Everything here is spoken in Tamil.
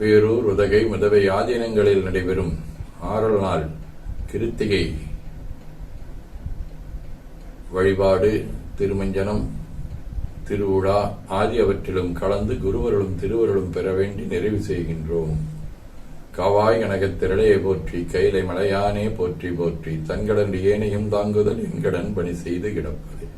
பேரூர் உதகை முதவை ஆதீனங்களில் நடைபெறும் ஆறல் நாள் கிருத்திகை. வழிபாடு திருமஞ்சனம் திருவிழா ஆகியவற்றிலும் கலந்து குருவர்களும் திருவருளும் பெற வேண்டி நிறைவு செய்கின்றோம். காவாய் கனகத் திரளையை போற்றி கைலை மலையானே போற்றி போற்றி தன்கடன் ஏனையும் தாங்குதல் என்கடன் பணி செய்து கிடப்பது.